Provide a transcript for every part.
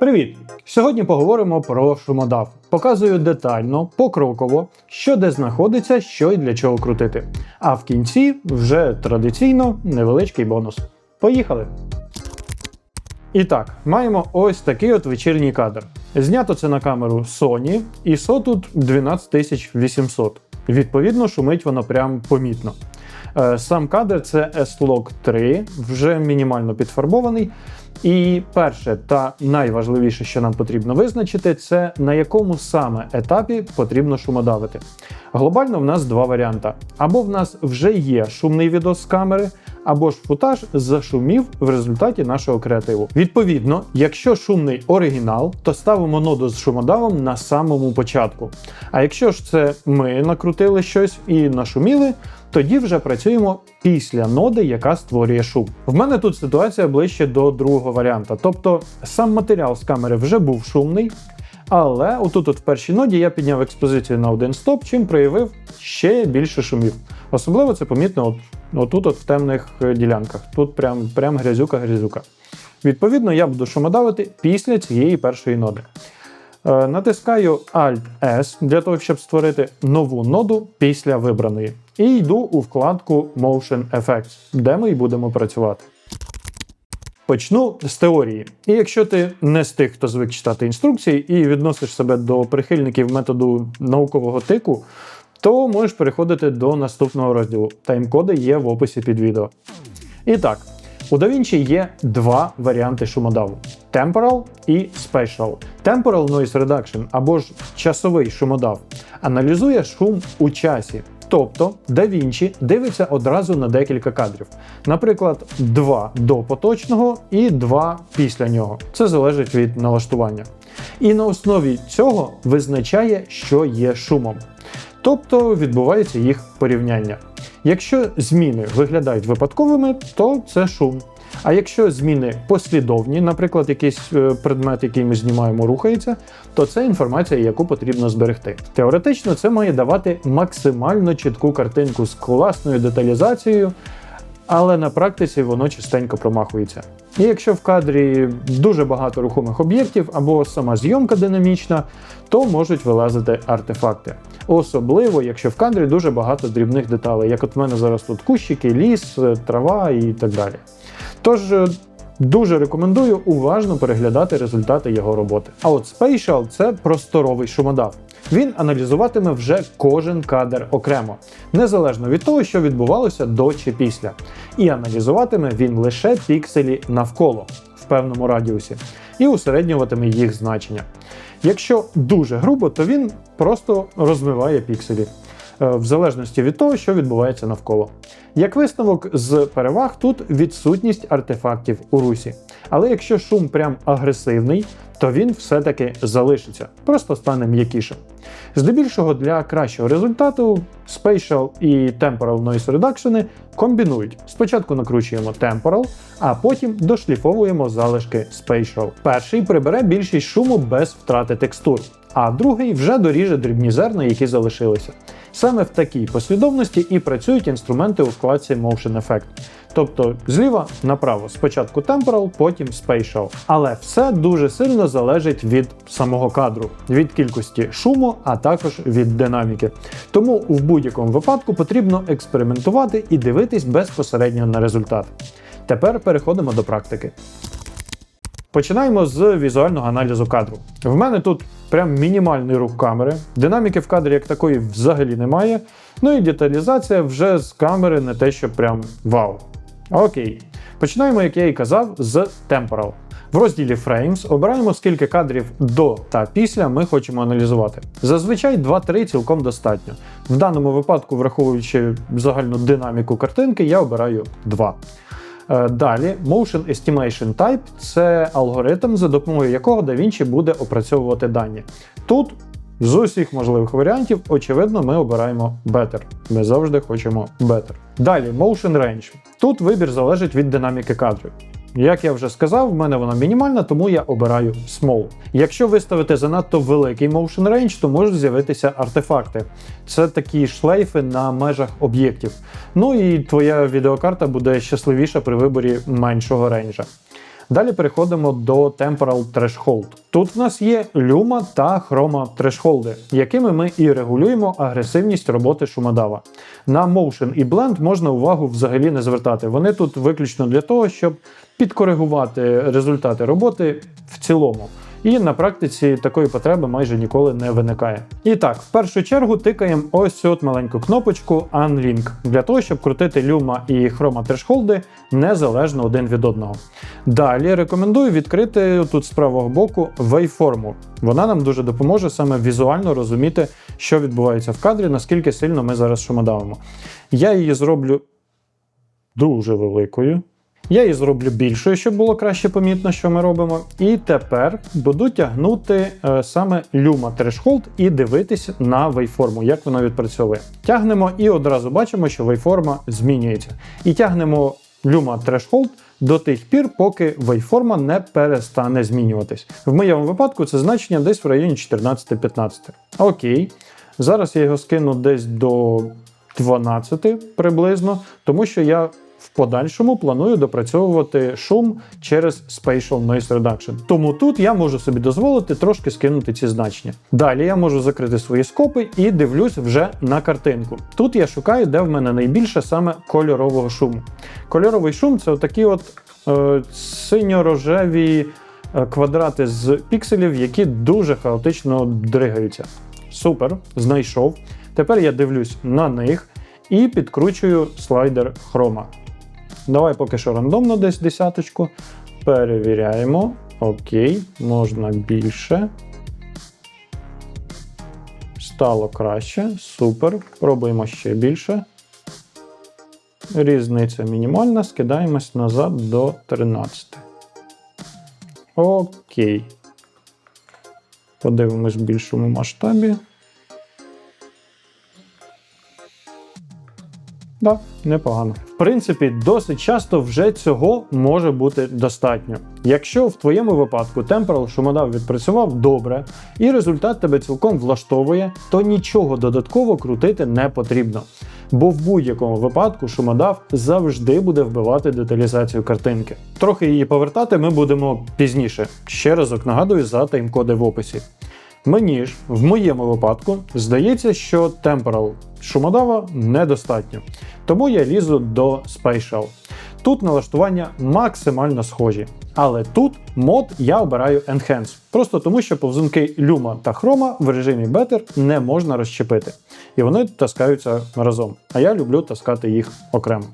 Привіт! Сьогодні поговоримо про шумодав. Показую детально, покроково, що де знаходиться, що і для чого крутити. А в кінці вже традиційно невеличкий бонус. Поїхали! І так, маємо ось такий от вечірній кадр. Знято це на камеру Sony, ISO тут 12800. Відповідно, шумить воно прям помітно. Е, Сам кадр це S-Log 3, вже мінімально підфарбований. І перше та найважливіше, що нам потрібно визначити, це на якому саме етапі потрібно шумодавити. Глобально в нас два варіанти: або в нас вже є шумний відос з камери, або ж футаж зашумів в результаті нашого креативу. Відповідно, якщо шумний оригінал, то ставимо ноду з шумодавом на самому початку. А якщо ж це ми накрутили щось і нашуміли, тоді вже працюємо після ноди, яка створює шум. В мене тут ситуація ближче до другого варіанта. Тобто сам матеріал з камери вже був шумний, але отут от в першій ноді я підняв експозицію на один стоп, чим проявив ще більше шумів. Особливо це помітно от, отут от в темних е, ділянках. Тут прям, прям грязюка-грязюка. Відповідно, я буду шумодавити після цієї першої ноди. Е, Натискаю Alt-S для того, щоб створити нову ноду після вибраної. І йду у вкладку Motion Effects, де ми й будемо працювати. Почну з теорії. І якщо ти не з тих, хто звик читати інструкції і відносиш себе до прихильників методу наукового тику, то можеш переходити до наступного розділу. Тайм-коди є в описі під відео. І так, у DaVinci є два варіанти шумодаву: Temporal і Spatial. Temporal Noise Reduction або ж часовий шумодав аналізує шум у часі. Тобто DaVinci дивиться одразу на декілька кадрів. Наприклад, два до поточного і два після нього. Це залежить від налаштування. І на основі цього визначає, що є шумом. Тобто відбувається їх порівняння. Якщо зміни виглядають випадковими, то це шум. А якщо зміни послідовні, наприклад, якийсь е, предмет, який ми знімаємо, рухається, то це інформація, яку потрібно зберегти. Теоретично це має давати максимально чітку картинку з класною деталізацією, але на практиці воно частенько промахується. І якщо в кадрі дуже багато рухомих об'єктів або сама зйомка динамічна, то можуть вилазити артефакти. Особливо, якщо в кадрі дуже багато дрібних деталей, як от в мене зараз тут кущики, ліс, е, трава і так далі. Тож е, дуже рекомендую уважно переглядати результати його роботи. А от Spatial – це просторовий шумодав. Він аналізуватиме вже кожен кадр окремо, незалежно від того, що відбувалося до чи після. І аналізуватиме він лише пікселі навколо в певному радіусі і усереднюватиме їх значення. Якщо дуже грубо, то він просто розмиває пікселі. Е, В залежності від того, що відбувається навколо. Як висновок з переваг тут відсутність артефактів у русі. Але якщо шум прям агресивний, то він все-таки залишиться, просто стане м'якішим. Здебільшого для кращого результату Spatial і Temporal Noise Reduction комбінують. Спочатку накручуємо Temporal, а потім дошліфовуємо залишки Spatial. Перший прибере більшість шуму без втрати текстур, а другий вже доріже дрібні зерна, які залишилися. Саме в такій послідовності і працюють інструменти у вкладці Motion Effect. Тобто зліва направо, спочатку Temporal, потім Spatial. Але все дуже сильно залежить від самого кадру, від кількості шуму, а також від динаміки. Тому в будь-якому випадку потрібно експериментувати і дивитись безпосередньо на результат. Тепер переходимо до практики. Починаємо з візуального аналізу кадру. В мене тут прям мінімальний рух камери, динаміки в кадрі як такої взагалі немає. Ну і деталізація вже з камери не те, що прям вау. Окей. Починаємо, як я і казав, з Temporal. В розділі Frames обираємо, скільки кадрів до та після ми хочемо аналізувати. Зазвичай 2-3 цілком достатньо. В даному випадку, враховуючи загальну динаміку картинки, я обираю 2. Е, Далі, Motion Estimation Type це алгоритм, за допомогою якого DaVinci буде опрацьовувати дані. Тут з усіх можливих варіантів, очевидно, ми обираємо Better. Ми завжди хочемо Better. Далі, Motion Range. Тут вибір залежить від динаміки кадрів. Як я вже сказав, в мене вона мінімальна, тому я обираю Small. Якщо виставити занадто великий motion range, то можуть з'явитися артефакти. Це такі шлейфи на межах об'єктів. Ну і твоя відеокарта буде щасливіша при виборі меншого рейнджа. Далі переходимо до Temporal Threshold. Тут в нас є люма та хрома трешхолди, якими ми і регулюємо агресивність роботи шумодава. На Motion і Blend можна увагу взагалі не звертати. Вони тут виключно для того, щоб підкоригувати результати роботи в цілому. І на практиці такої потреби майже ніколи не виникає. І так, в першу чергу тикаємо ось цю от маленьку кнопочку Unlink для того, щоб крутити люма і хрома трешхолди незалежно один від одного. Далі рекомендую відкрити тут з правого боку waveform. Вона нам дуже допоможе саме візуально розуміти, що відбувається в кадрі, наскільки сильно ми зараз шумодавимо. Я її зроблю дуже великою. Я її зроблю більшою, щоб було краще помітно, що ми робимо. І тепер буду тягнути е, саме Luma Threshold і дивитись на вейформу, як воно відпрацьовує. Тягнемо і одразу бачимо, що вейформа змінюється. І тягнемо Luma Threshold до тих пір, поки вейформа не перестане змінюватись. В моєму випадку це значення десь в районі 14-15. Окей. Зараз я його скину десь до 12 приблизно, тому що я в подальшому планую допрацьовувати шум через Spatial Noise Reduction. Тому тут я можу собі дозволити трошки скинути ці значення. Далі я можу закрити свої скопи і дивлюсь вже на картинку. Тут я шукаю, де в мене найбільше саме кольорового шуму. Кольоровий шум це отакі от е, синьо-рожеві е, квадрати з пікселів, які дуже хаотично дригаються. Супер, знайшов. Тепер я дивлюсь на них і підкручую слайдер хрома. Давай поки що рандомно десь десяточку. Перевіряємо. Окей, можна більше. Стало краще. Супер. Пробуємо ще більше. Різниця мінімальна. Скидаємось назад до 13. Окей. Подивимось в більшому масштабі. Да, непогано. В принципі, досить часто вже цього може бути достатньо. Якщо в твоєму випадку темперал шумодав відпрацював добре і результат тебе цілком влаштовує, то нічого додатково крутити не потрібно. Бо в будь-якому випадку шумодав завжди буде вбивати деталізацію картинки. Трохи її повертати ми будемо пізніше. Ще разок нагадую за таймкоди в описі. Мені ж в моєму випадку здається, що темперал шумодава недостатньо. Тому я лізу до Spatial. Тут налаштування максимально схожі. Але тут мод я обираю Enhance, просто тому що повзунки Luma та Chroma в режимі Better не можна розщепити. І вони таскаються разом. А я люблю таскати їх окремо.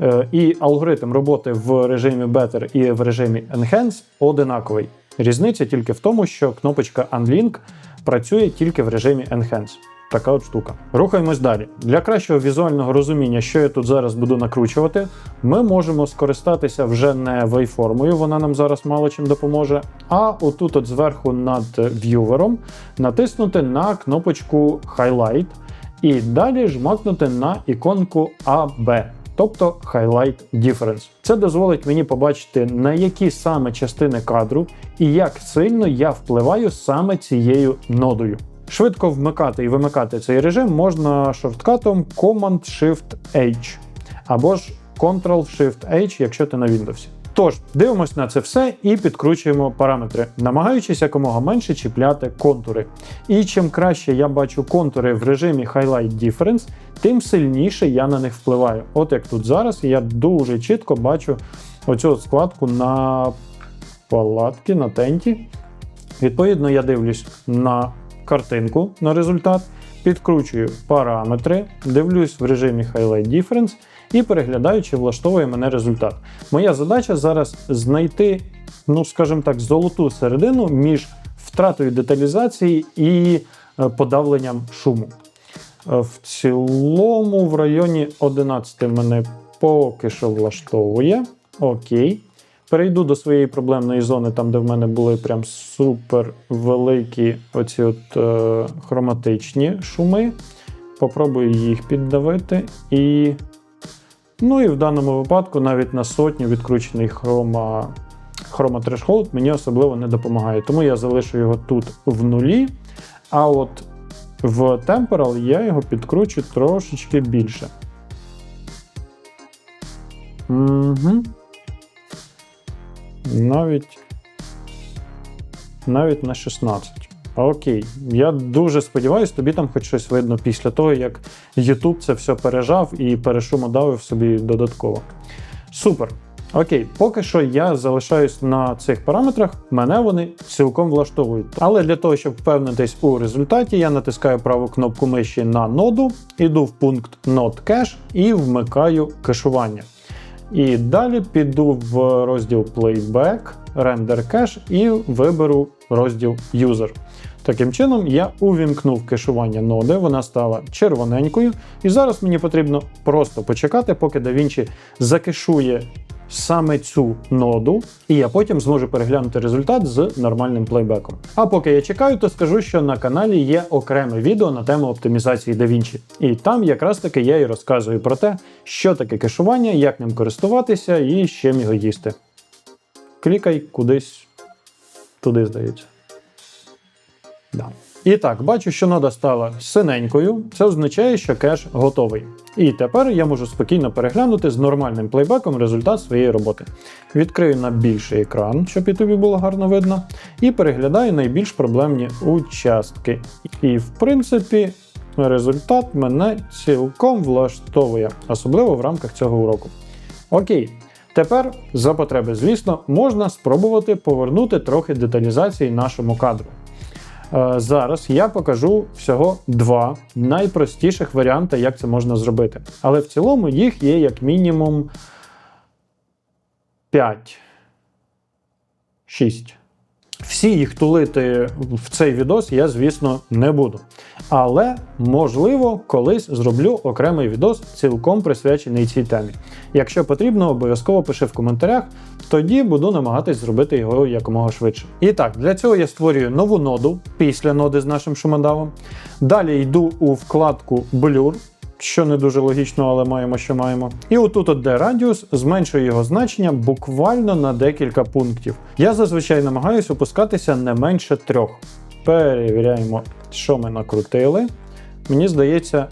Е, і алгоритм роботи в режимі Better і в режимі Enhance одинаковий. Різниця тільки в тому, що кнопочка Unlink працює тільки в режимі Enhance. Така от штука. Рухаємось далі. Для кращого візуального розуміння, що я тут зараз буду накручувати, ми можемо скористатися вже не вейформою, вона нам зараз мало чим допоможе. А отут, от зверху над в'ювером, натиснути на кнопочку Highlight і далі жмакнути на іконку AB тобто Highlight Difference. Це дозволить мені побачити, на які саме частини кадру і як сильно я впливаю саме цією нодою. Швидко вмикати і вимикати цей режим можна шорткатом Command-Shift-H або ж Ctrl-Shift-H, якщо ти на Windows. Тож, дивимось на це все і підкручуємо параметри, намагаючись якомога менше чіпляти контури. І чим краще я бачу контури в режимі Highlight Difference, тим сильніше я на них впливаю. От як тут зараз, я дуже чітко бачу оцю складку на палатки, на тенті. Відповідно, я дивлюсь на картинку на результат, підкручую параметри, дивлюсь в режимі Highlight Difference і переглядаю, чи влаштовує мене результат. Моя задача зараз знайти, ну скажімо так, золоту середину між втратою деталізації і е, подавленням шуму. Е, в цілому, в районі 11 мене поки що влаштовує. Окей. Перейду до своєї проблемної зони, там, де в мене були прям супер великі оці от е, хроматичні шуми. Попробую їх піддавити. І Ну і в даному випадку навіть на сотню відкручений хрома хрома Threshold мені особливо не допомагає. Тому я залишу його тут в нулі. А от в Temporal я його підкручу трошечки більше. Угу. Навіть. Навіть на 16. Окей, я дуже сподіваюся, тобі там хоч щось видно після того, як YouTube це все пережав і перешумодавив собі додатково. Супер. Окей, поки що я залишаюсь на цих параметрах, мене вони цілком влаштовують. Але для того, щоб впевнитись у результаті, я натискаю праву кнопку миші на ноду, іду в пункт Node Cache і вмикаю кешування. І далі піду в розділ Playback, Render Cache і виберу розділ User. Таким чином, я увімкнув кешування ноди, вона стала червоненькою. І зараз мені потрібно просто почекати, поки DaVinci закешує саме цю ноду, і я потім зможу переглянути результат з нормальним плейбеком. А поки я чекаю, то скажу, що на каналі є окреме відео на тему оптимізації DaVinci. І там якраз таки я і розказую про те, що таке кешування, як ним користуватися і з чим його їсти. Клікай кудись туди, здається. Да. І так, бачу, що нода стала синенькою. Це означає, що кеш готовий. І тепер я можу спокійно переглянути з нормальним плейбеком результат своєї роботи. Відкрию на більший екран, щоб і тобі було гарно видно, і переглядаю найбільш проблемні участки. І, в принципі, результат мене цілком влаштовує, особливо в рамках цього уроку. Окей. Тепер, за потреби, звісно, можна спробувати повернути трохи деталізації нашому кадру. Е, Зараз я покажу всього два найпростіших варіанти, як це можна зробити. Але в цілому їх є як мінімум 5. 6. Всі їх тулити в цей відос я, звісно, не буду. Але, можливо, колись зроблю окремий відос, цілком присвячений цій темі. Якщо потрібно, обов'язково пиши в коментарях, тоді буду намагатись зробити його якомога швидше. І так, для цього я створюю нову ноду після ноди з нашим шумодавом. Далі йду у вкладку Blur, що не дуже логічно, але маємо, що маємо. І отут, от де радіус, зменшую його значення буквально на декілька пунктів. Я зазвичай намагаюся опускатися не менше трьох. Перевіряємо, що ми накрутили. Мені здається,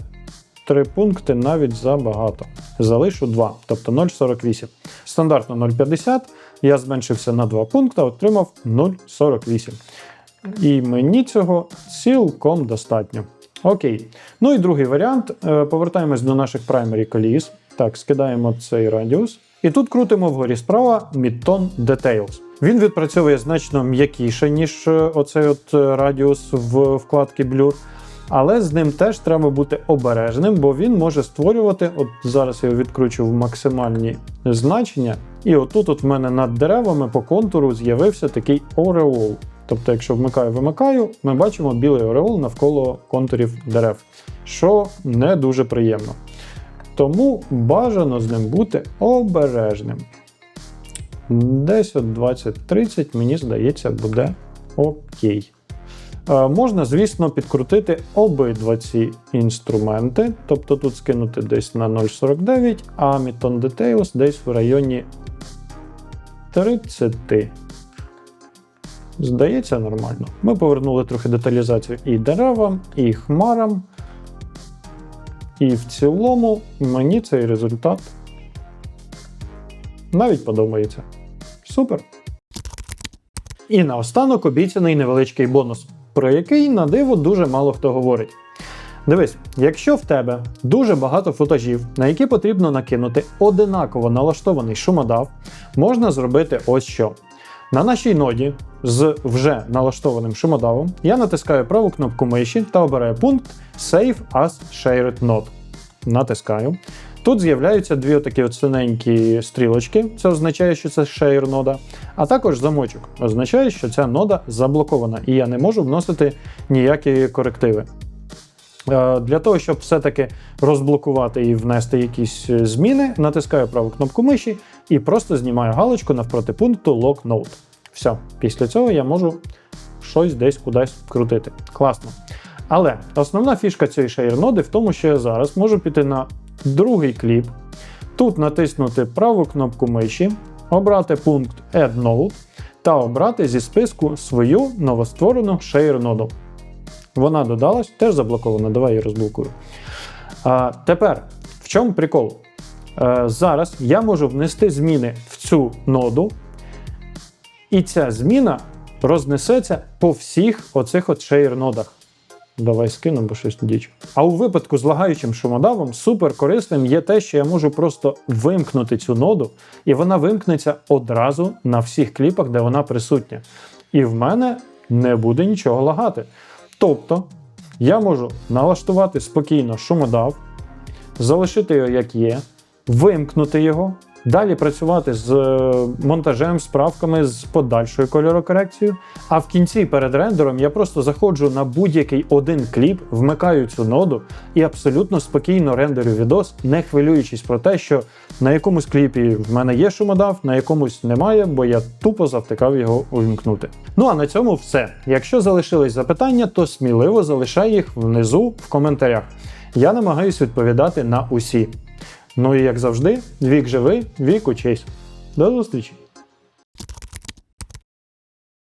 три пункти навіть забагато. Залишу 2, тобто 0,48. Стандартно 0,50. Я зменшився на 2 пункти, отримав 0,48. І мені цього цілком достатньо. Окей. Ну і другий варіант. Е, Повертаємось до наших primary коліс. Так, скидаємо цей радіус. І тут крутимо вгорі справа Midtone Details. Він відпрацьовує значно м'якіше, ніж е, оцей от е, радіус в вкладці Blur. Але з ним теж треба бути обережним, бо він може створювати. От зараз я відкручу в максимальні значення. І отут от в мене над деревами по контуру з'явився такий ореол. Тобто, якщо вмикаю-вимикаю, ми бачимо білий ореол навколо контурів дерев, що не дуже приємно. Тому бажано з ним бути обережним. Десь от 20-30, мені здається, буде окей. Е, Можна, звісно, підкрутити обидва ці інструменти, тобто тут скинути десь на 0,49, а Miton Details десь в районі 30. Здається, нормально. Ми повернули трохи деталізацію і деревам, і хмарам. І в цілому мені цей результат навіть подобається. Супер! І наостанок обіцяний невеличкий бонус, про який на диво дуже мало хто говорить. Дивись, якщо в тебе дуже багато футажів, на які потрібно накинути одинаково налаштований шумодав, можна зробити ось що. На нашій ноді з вже налаштованим шумодавом я натискаю праву кнопку миші та обираю пункт Save as Shared Node. Натискаю. Тут з'являються дві такі от синенькі стрілочки, це означає, що це share нода, а також замочок означає, що ця нода заблокована і я не можу вносити ніякі корективи. Е, Для того, щоб все-таки розблокувати і внести якісь е, зміни, натискаю праву кнопку миші і просто знімаю галочку навпроти пункту Lock Node. Все, після цього я можу щось десь кудись крутити. Класно. Але основна фішка цієї шейр-ноди в тому, що я зараз можу піти на другий кліп, тут натиснути праву кнопку миші, обрати пункт Add Node та обрати зі списку свою новостворену шейр-ноду. Вона додалась, теж заблокована. Давай її розблокую. А, Тепер, в чому прикол? Е, зараз я можу внести зміни в цю ноду І ця зміна рознесеться по всіх оцих от шейр-нодах. Давай скину, бо щось діч. А у випадку з лагаючим шумодавом супер корисним є те, що я можу просто вимкнути цю ноду, і вона вимкнеться одразу на всіх кліпах, де вона присутня. І в мене не буде нічого лагати. Тобто я можу налаштувати спокійно шумодав, залишити його як є, вимкнути його, далі працювати з е, монтажем, справками з подальшою кольорокорекцією. А в кінці перед рендером я просто заходжу на будь-який один кліп, вмикаю цю ноду і абсолютно спокійно рендерю відос, не хвилюючись про те, що на якомусь кліпі в мене є шумодав, на якомусь немає, бо я тупо завтикав його увімкнути. Ну а на цьому все. Якщо залишились запитання, то сміливо залишай їх внизу в коментарях. Я намагаюсь відповідати на усі. Ну і як завжди, вік живий, вік учись. До зустрічі!